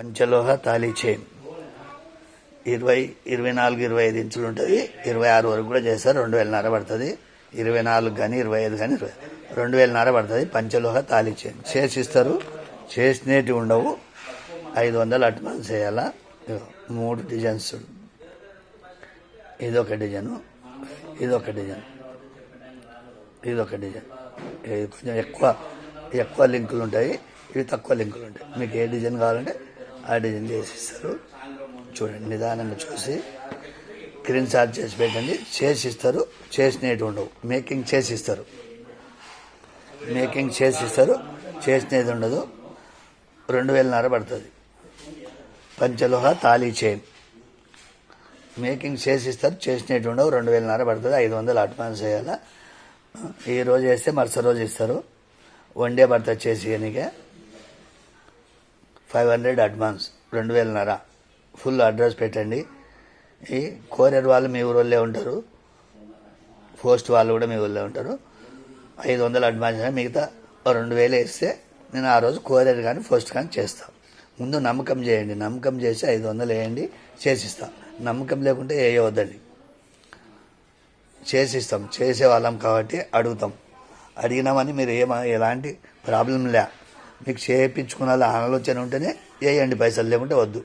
పంచలోహ thali chain. ఇరవై ఇరవై నాలుగు ఇరవై ఐదు ఇంచులు ఉంటుంది. ఇరవై ఆరు వరకు కూడా చేస్తారు. రెండు వేలన్నర పడుతుంది. ఇరవై నాలుగు కానీ ఇరవై ఐదు కానీ ఇరవై రెండు వేలన్నర పడుతుంది పంచలోహ తాళీ చైన్. చేసిస్తారు. చేసినవి ఉండవు. ఐదు వందలు అడ్వాన్స్ చేయాలా? మూడు డిజైన్స్ ఇదొక డిజైను. ఇదొక డిజైన్. ఇదొక డిజైన్. ఇది కొంచెం ఎక్కువ ఎక్కువ లింకులు ఉంటాయి. ఇవి తక్కువ లింకులు ఉంటాయి. మీకు ఏ డిజైన్ కావాలంటే ఆ డిజైన్ చేసి ఇస్తారు చూడండి నిదానంగా చూసి స్క్రీన్ షాట్ చేసి పెట్టండి. చేసి ఇస్తారు. చేసినవి ఉండవు మేకింగ్ చేసి ఇస్తారు. మేకింగ్ చేసి ఇస్తారు. చేసినది ఉండదు. రెండు వేలన్నర పడుతుంది. పంచలోహ తాళీ చైన్. మేకింగ్ చేసి ఇస్తారు. చేసినట్టు ఉండవు. రెండు వేలన్నర పడుతుంది. ఐదు వందలు అడ్వాన్స్ చేయాలా ఈ రోజు వేస్తే మరుసటి రోజు ఇస్తారు. వన్ డే పడుతుంది చేసి కనుక ఫైవ్ హండ్రెడ్ అడ్వాన్స్ రెండు వేలన్నర. ఫుల్ అడ్రస్ పెట్టండి. ఈ కోరియర్ వాళ్ళు మీ ఊళ్ళో ఉంటారు. పోస్ట్ వాళ్ళు కూడా మీ ఊళ్ళో ఉంటారు. ఐదు వందలు అడ్వాన్స్ మిగతా రెండు వేలు వేస్తే నేను ఆ రోజు కోరియర్ కానీ పోస్ట్ కానీ చేస్తాను ముందు నమ్మకం చేయండి. నమ్మకం చేసి ఐదు వందలు వేయండి చేసిస్తాం. నమ్మకం లేకుంటే వేయవద్దండి. చేసిస్తాం. చేసే వాళ్ళం కాబట్టి అడుగుతాం. అడిగినామని మీరు ఏమ ఎలాంటి ప్రాబ్లం లే. మీకు చేయించుకున్న ఆలోచన ఉంటేనే వేయండి పైసలు లేకుంటే వద్దు.